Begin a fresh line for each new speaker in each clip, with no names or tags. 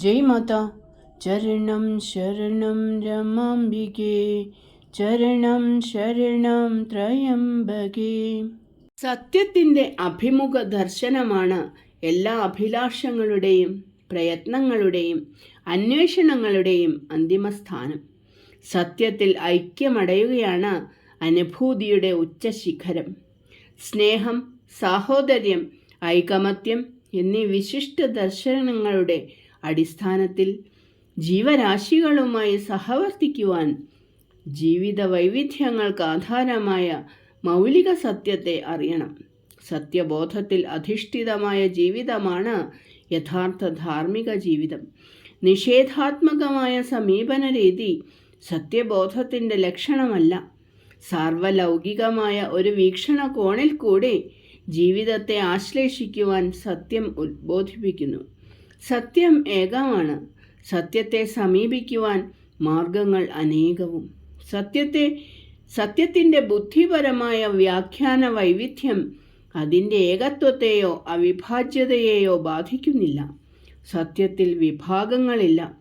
ജയ് മാത. ചരണം ശരണം രമാംബികേ. ചരണം ശരണം ത്രയംബകേ. സത്യത്തിന്റെ അഭിമുഖ ദർശനമാണ് എല്ലാ അഭിലാഷങ്ങളുടെയും പ്രയത്നങ്ങളുടെയും അന്വേഷണങ്ങളുടെയും അന്തിമസ്ഥാനം. സത്യത്തിൽ ഐക്യമടയുകയാണ് അനുഭൂതിയുടെ ഉച്ചശിഖരം. സ്നേഹം സാഹോദര്യം ഐകമത്യം എന്നീ വിശിഷ്ട ദർശനങ്ങളുടെ അടിസ്ഥാനത്തിൽ ജീവരാശികളുമായി സഹവർത്തിക്കുവാൻ ജീവിത വൈവിധ്യങ്ങൾക്ക് ആധാരമായ മൗലിക സത്യത്തെ അറിയണം. സത്യബോധത്തിൽ അധിഷ്ഠിതമായ ജീവിതമാണ് യഥാർത്ഥ ധാർമ്മിക ജീവിതം. നിഷേധാത്മകമായ സമീപന രീതി സത്യബോധത്തിന്റെ ലക്ഷണമല്ല. സാർവലൗകികമായ ഒരു വീക്ഷണകോണിൽ കൂടി ജീവിതത്തെ ആശ്ലേഷിക്കുവാൻ സത്യം ഉദ്ബോധിപ്പിക്കുന്നു സത്യം ഏകമാണ്. സത്യത്തെ സമീപിക്കുവാൻ മാർഗങ്ങൾ അനേകവും. സത്യത്തെ സത്യത്തിന്റെ ബുദ്ധിപരമായ വ്യാഖ്യാന വൈവിധ്യം അതിന്റെ ഏകത്വത്തെയോ അവിഭാജ്യതയെയോ ബാധിക്കുന്നില്ല. സത്യത്തിൽ വിഭാഗങ്ങളില്ല.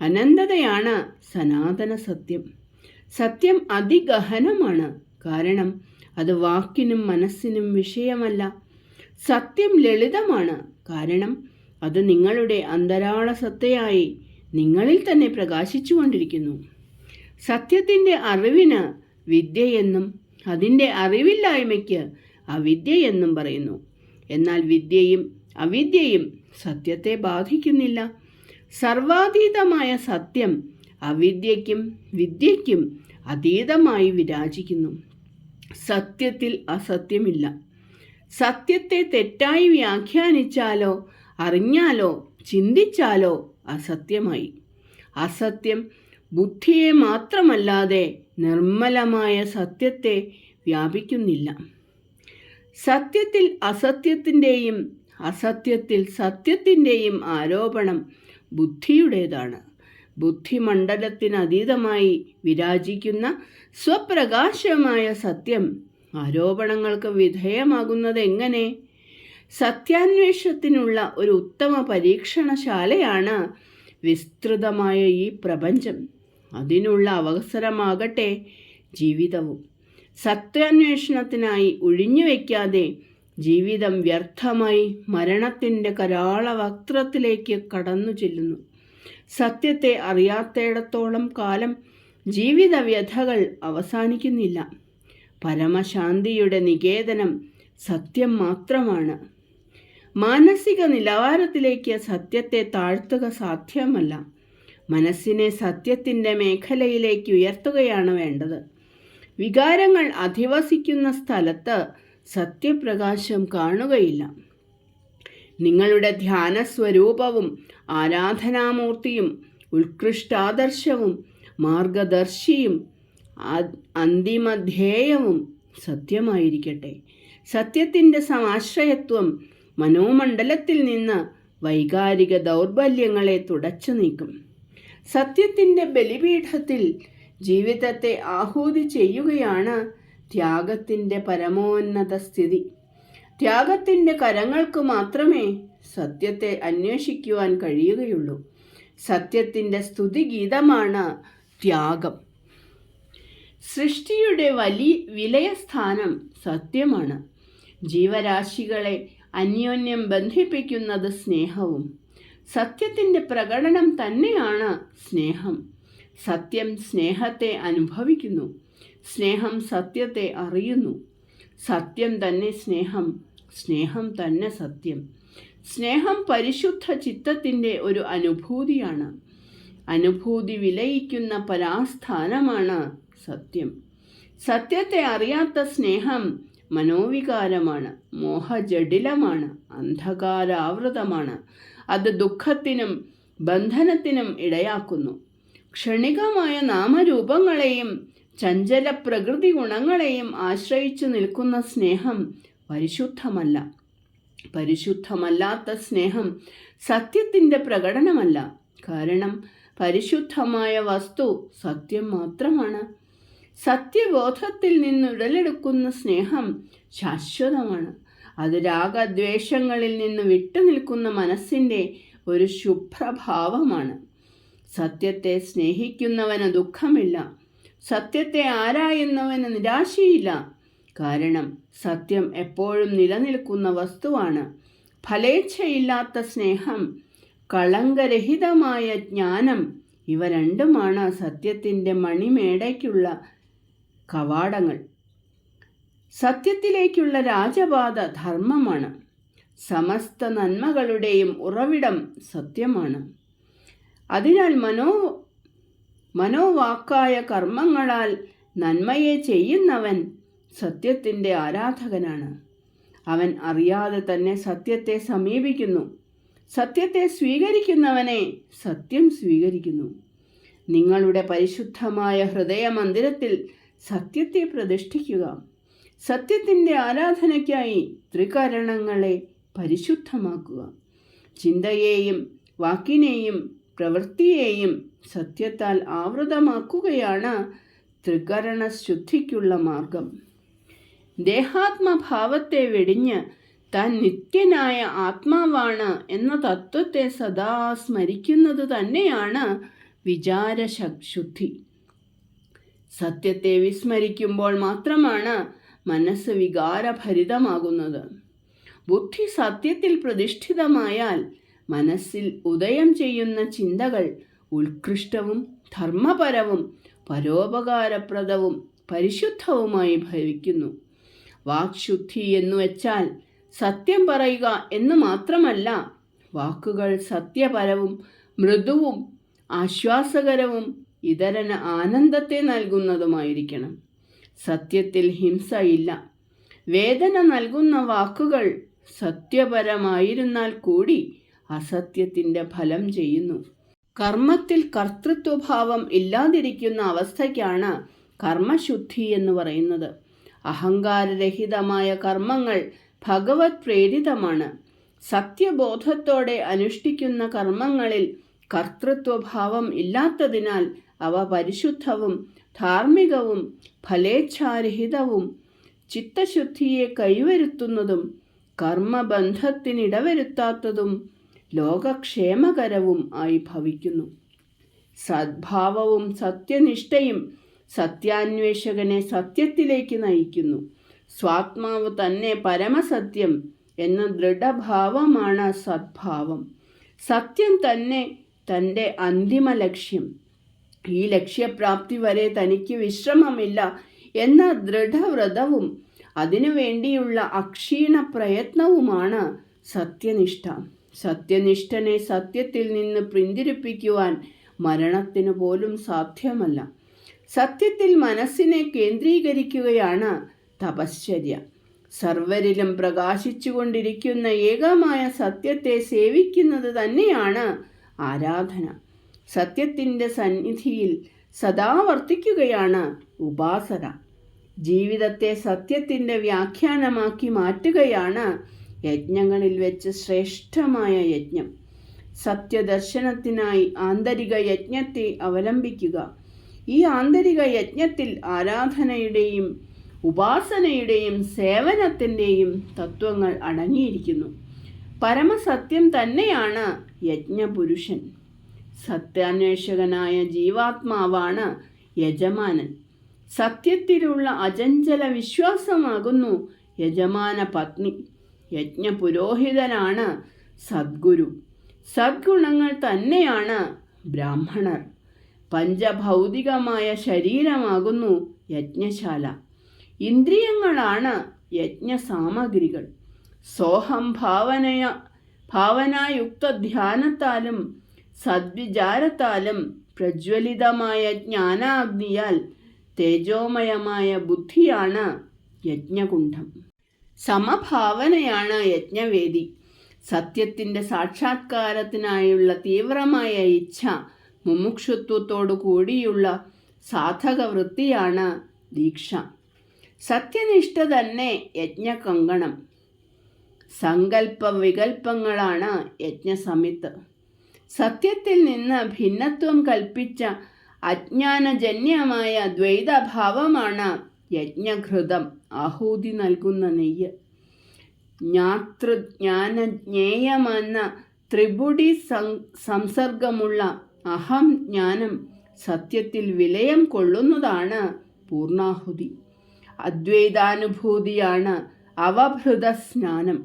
അനന്തതയാണ് സനാതന സത്യം. സത്യം അതിഗഹനമാണ്. കാരണം അത് വാക്കിനും മനസ്സിനും വിഷയമല്ല. സത്യം ലളിതമാണ്. കാരണം അത് നിങ്ങളുടെ അന്തരാള സത്തയായി നിങ്ങളിൽ തന്നെ പ്രകാശിച്ചുകൊണ്ടിരിക്കുന്നു. സത്യത്തിന്റെ അറിവിന് വിദ്യയെന്നും അതിന്റെ അറിവില്ലായ്മയ്ക്ക് അവിദ്യയെന്നും പറയുന്നു. എന്നാൽ വിദ്യയും അവിദ്യയും സത്യത്തെ ബാധിക്കുന്നില്ല. സർവാതീതമായ സത്യം അവിദ്യയ്ക്കും വിദ്യയ്ക്കും അതീതമായി വിരാജിക്കുന്നു. സത്യത്തിൽ അസത്യമില്ല. സത്യത്തെ തെറ്റായി വ്യാഖ്യാനിച്ചാലോ അറിഞ്ഞാലോ ചിന്തിച്ചാലോ അസത്യമായി. അസത്യം ബുദ്ധിയെ മാത്രമല്ലാതെ നിർമ്മലമായ സത്യത്തെ വ്യാപിക്കുന്നില്ല. സത്യത്തിൽ അസത്യത്തിന്റെയും അസത്യത്തിൽ സത്യത്തിന്റെയും ആരോപണം ബുദ്ധിയുടേതാണ്. ബുദ്ധിമണ്ഡലത്തിനതീതമായി വിരാജിക്കുന്ന സ്വപ്രകാശമായ സത്യം ആരോപണങ്ങൾക്ക് വിധേയമാകുന്നത് എങ്ങനെ സത്യാന്വേഷണത്തിനുള്ള ഒരു ഉത്തമ പരീക്ഷണശാലയാണ് വിസ്തൃതമായ ഈ പ്രപഞ്ചം. അതിനുള്ള അവസരമാകട്ടെ ജീവിതവും. സത്യാന്വേഷണത്തിനായി ഒഴിഞ്ഞു വയ്ക്കാതെ ജീവിതം വ്യർത്ഥമായി മരണത്തിന്റെ കരാള വക്രത്തിലേക്ക് കടന്നു ചെല്ലുന്നു സത്യത്തെ അറിയാത്തേടത്തോളം കാലം ജീവിത വ്യഥകൾ അവസാനിക്കുന്നില്ല. പരമശാന്തിയുടെ നികേതനം സത്യം മാത്രമാണ്. മാനസിക നിലവാരത്തിലേക്ക് സത്യത്തെ താഴ്ത്തുക സാധ്യമല്ല. മനസ്സിനെ സത്യത്തിന്റെ മേഖലയിലേക്ക് ഉയർത്തുകയാണ് വേണ്ടത്. വികാരങ്ങൾ അധിവസിക്കുന്ന സ്ഥലത്ത് സത്യപ്രകാശം കാണുകയില്ല. നിങ്ങളുടെ ധ്യാന സ്വരൂപവും ആരാധനാമൂർത്തിയും ഉത്കൃഷ്ടാദർശവും മാർഗദർശിയും അന്തിമധ്യേയവും സത്യമായിരിക്കട്ടെ. സത്യത്തിന്റെ സമാശ്രയത്വം മനോമണ്ഡലത്തിൽ നിന്ന് വൈകാരിക ദൗർബല്യങ്ങളെ തുടച്ചു നീക്കും. സത്യത്തിന്റെ ബലിപീഠത്തിൽ ജീവിതത്തെ ആഹൂതി ചെയ്യുകയാണ് ത്യാഗത്തിന്റെ പരമോന്നത സ്ഥിതി. ത്യാഗത്തിന്റെ കരങ്ങൾക്ക് മാത്രമേ സത്യത്തെ അന്വേഷിക്കുവാൻ കഴിയുകയുള്ളൂ. സത്യത്തിന്റെ സ്തുതിഗീതമാണ് ത്യാഗം. സൃഷ്ടിയുടെ വലിയ വിലയസ്ഥാനം സത്യമാണ്. ജീവരാശികളെ അന്യോന്യം ബന്ധിപ്പിക്കുന്നത് സ്നേഹവും. സത്യത്തിന്റെ പ്രകടനം തന്നെയാണ് സ്നേഹം. സത്യം സ്നേഹത്തെ അനുഭവിക്കുന്നു. സ്നേഹം സത്യത്തെ അറിയുന്നു. സത്യം തന്നെ സ്നേഹം. സ്നേഹം തന്നെ സത്യം. സ്നേഹം പരിശുദ്ധ ചിത്തത്തിന്റെ ഒരു അനുഭൂതിയാണ്. അനുഭൂതി വിലയിക്കുന്ന പരാസ്ഥാനമാണ് സത്യം. സത്യത്തെ അറിയാത്ത സ്നേഹം മനോവികാരമാണ് മോഹജടിലമാണ് അന്ധകാരാവൃതമാണ്. അത് ദുഃഖത്തിനും ബന്ധനത്തിനും ഇടയാക്കുന്നു. ക്ഷണികമായ നാമരൂപങ്ങളെയും ചഞ്ചല പ്രകൃതി ഗുണങ്ങളെയും ആശ്രയിച്ചു നിൽക്കുന്ന സ്നേഹം പരിശുദ്ധമല്ല. പരിശുദ്ധമല്ലാത്ത സ്നേഹം സത്യത്തിന്റെ പ്രകടനമല്ല. കാരണം പരിശുദ്ധമായ വസ്തു സത്യം മാത്രമാണ്. സത്യബോധത്തിൽ നിന്നുടലെടുക്കുന്ന സ്നേഹം ശാശ്വതമാണ്. അത് രാഗദ്വേഷങ്ങളിൽ നിന്ന് വിട്ടുനിൽക്കുന്ന മനസ്സിന്റെ ഒരു ശുഭ്രഭാവമാണ്. സത്യത്തെ സ്നേഹിക്കുന്നവന് ദുഃഖമില്ല. സത്യത്തെ ആരായുന്നവന് നിരാശയില്ല. കാരണം സത്യം എപ്പോഴും നിലനിൽക്കുന്ന വസ്തുവാണ്. ഫലേച്ഛയില്ലാത്ത സ്നേഹം കളങ്കരഹിതമായ ജ്ഞാനം ഇവ രണ്ടുമാണ് സത്യത്തിന്റെ മണിമേടയ്ക്കുള്ള കവാടങ്ങൾ. സത്യത്തിലേക്കുള്ള രാജപാത ധർമ്മമാണ്. സമസ്ത നന്മകളുടെയും ഉറവിടം സത്യമാണ്. അതിനാൽ മനോ മനോവാക്കായ കർമ്മങ്ങളാൽ നന്മയെ ചെയ്യുന്നവൻ സത്യത്തിന്റെ ആരാധകനാണ്. അവൻ അറിയാതെ തന്നെ സത്യത്തെ സമീപിക്കുന്നു. സത്യത്തെ സ്വീകരിക്കുന്നവനെ സത്യം സ്വീകരിക്കുന്നു. നിങ്ങളുടെ പരിശുദ്ധമായ ഹൃദയമന്ദിരത്തിൽ സത്യത്തെ പ്രതിഷ്ഠിക്കുക. സത്യത്തിന്റെ ആരാധനയ്ക്കായി ത്രികരണങ്ങളെ പരിശുദ്ധമാക്കുക. ചിന്തയെയും വാക്കിനെയും പ്രവൃത്തിയെയും സത്യത്താൽ ആവൃതമാക്കുകയാണ് ത്രികരണ ശുദ്ധിക്കുള്ള മാർഗം. ദേഹാത്മഭാവത്തെ വെടിഞ്ഞ് താൻ നിത്യനായ ആത്മാവാണ് എന്ന തത്വത്തെ സദാ സ്മരിക്കുന്നത് തന്നെയാണ് വിചാരശുദ്ധി. സത്യത്തെ വിസ്മരിക്കുമ്പോൾ മാത്രമാണ് മനസ്സ് വികാരഭരിതമാകുന്നത്. ബുദ്ധി സത്യത്തിൽ പ്രതിഷ്ഠിതമായാൽ മനസ്സിൽ ഉദയം ചെയ്യുന്ന ചിന്തകൾ ഉത്കൃഷ്ടവും ധർമ്മപരവും പരോപകാരപ്രദവും പരിശുദ്ധവുമായി ഭവിക്കുന്നു. വാക്ശുദ്ധി എന്നു വെച്ചാൽ സത്യം പറയുക എന്ന് മാത്രമല്ല വാക്കുകൾ സത്യപരവും മൃദുവും ആശ്വാസകരവും ഇതരന് ആനന്ദത്തെ നൽകുന്നതുമായിരിക്കണം. സത്യത്തിൽ ഹിംസയില്ല. വേദന നൽകുന്ന വാക്കുകൾ സത്യപരമായിരുന്നാൽ കൂടി അസത്യത്തിന്റെ ഫലം ചെയ്യുന്നു. കർമ്മത്തിൽ കർത്തൃത്വഭാവം ഇല്ലാതിരിക്കുന്ന അവസ്ഥയ്ക്കാണ് കർമ്മശുദ്ധി എന്ന് പറയുന്നത്. അഹങ്കാരരഹിതമായ കർമ്മങ്ങൾ ഭഗവത് പ്രേരിതമാണ്. സത്യബോധത്തോടെ അനുഷ്ഠിക്കുന്ന കർമ്മങ്ങളിൽ കർത്തൃത്വഭാവം ഇല്ലാത്തതിനാൽ അവ പരിശുദ്ധവും ധാർമ്മികവും ഫലേച്ഛാരഹിതവും ചിത്തശുദ്ധിയെ കൈവരുത്തുന്നതും കർമ്മബന്ധത്തിനിടവരുത്താത്തതും ലോകക്ഷേമകരവും ആയി ഭവിക്കുന്നു. സദ്ഭാവവും സത്യനിഷ്ഠയും സത്യാന്വേഷകനെ സത്യത്തിലേക്ക് നയിക്കുന്നു. സ്വാത്മാവ് തന്നെ പരമസത്യം എന്ന ദൃഢഭാവമാണ് സദ്ഭാവം. സത്യം തന്നെ തന്റെ അന്തിമ ലക്ഷ്യം. ഈ ലക്ഷ്യപ്രാപ്തി വരെ തനിക്ക് വിശ്രമമില്ല എന്ന ദൃഢവ്രതവും അതിനുവേണ്ടിയുള്ള അക്ഷീണ പ്രയത്നവുമാണ് സത്യനിഷ്ഠ. സത്യനിഷ്ഠനെ സത്യത്തിൽ നിന്ന് പിന്തിരിപ്പിക്കുവാൻ മരണത്തിന് പോലും സാധ്യമല്ല. സത്യത്തിൽ മനസ്സിനെ കേന്ദ്രീകരിക്കുകയാണ് തപശ്ചര്യ. സർവരിലും പ്രകാശിച്ചുകൊണ്ടിരിക്കുന്ന ഏകമായ സത്യത്തെ സേവിക്കുന്നത് തന്നെയാണ് ആരാധന. സത്യത്തിന്റെ സന്നിധിയിൽ സദാ വർത്തിക്കുകയാണ് ഉപാസന ജീവിതത്തെ സത്യത്തിന്റെ വ്യാഖ്യാനമാക്കി മാറ്റുകയാണ് യജ്ഞങ്ങളിൽ വെച്ച് ശ്രേഷ്ഠമായ യജ്ഞം. സത്യദർശനത്തിനായി ആന്തരിക യജ്ഞത്തെ അവലംബിക്കുക. ഈ ആന്തരിക യജ്ഞത്തിൽ ആരാധനയുടെയും ഉപാസനയുടെയും സേവനത്തിന്റെയും തത്വങ്ങൾ അടങ്ങിയിരിക്കുന്നു. പരമസത്യം തന്നെയാണ് യജ്ഞപുരുഷൻ. സത്യാന്വേഷകനായ ജീവാത്മാവാണ് യജമാനൻ. സത്യത്തിലുള്ള അചഞ്ചല വിശ്വാസമാകുന്നു യജമാന പത്നി. യജ്ഞ പുരോഹിതനാണ് സദ്ഗുരു. സദ്ഗുണങ്ങൾ തന്നെയാണ് ബ്രാഹ്മണർ. പഞ്ചഭൗതികമായ ശരീരമാകുന്നു യജ്ഞശാല. ഇന്ദ്രിയങ്ങളാണ് യജ്ഞ സാമഗ്രികൾ സോഹം ഭാവനയ ഭാവനായുക്ത ധ്യാനത്താലും സദ്വിചാരത്താലും പ്രജ്വലിതമായ ജ്ഞാനാഗ്നിയാൽ തേജോമയമായ ബുദ്ധിയാണ് യജ്ഞകുണ്ഠം. സമഭാവനയാണ് യജ്ഞവേദി. സത്യത്തിന്റെ സാക്ഷാത്കാരത്തിനായുള്ള തീവ്രമായ ഇച്ഛ മുമുക്ഷുത്വത്തോടു കൂടിയുള്ള സാധകവൃത്തിയാണ് ദീക്ഷ. സത്യനിഷ്ഠ തന്നെ യജ്ഞകങ്കണം. സങ്കല്പ വികൽപ്പങ്ങളാണ് യജ്ഞസമിത്ത്. സത്യത്തിൽ നിന്ന് ഭിന്നത്വം കൽപ്പിച്ച അജ്ഞാനജന്യമായ ദ്വൈതഭാവമാണ് യജ്ഞഘൃതം ആഹൂതി നൽകുന്ന നെയ്യ്. ജ്ഞാതൃജ്ഞാനജ്ഞേയമെന്ന ത്രിപുടി സംസർഗമുള്ള അഹം ജ്ഞാനം സത്യത്തിൽ വിലയം കൊള്ളുന്നതാണ് പൂർണാഹുതി. അദ്വൈതാനുഭൂതിയാണ് അവഭൃത സ്നാനം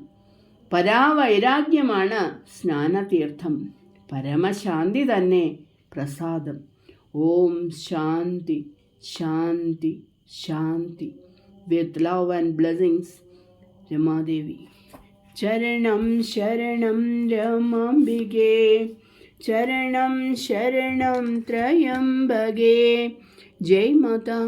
പരാവൈരാഗ്യമാണ് സ്നാനതീർത്ഥം. പരമശാന്തി തന്നെ പ്രസാദം ഓം ശാന്തി ശാന്തി ശാന്തി with love and blessings Ramadevi ചരണം ശരണം രമാംബികേ ചരണം ശരണം ത്രയംബകേ ജയ് മാതാ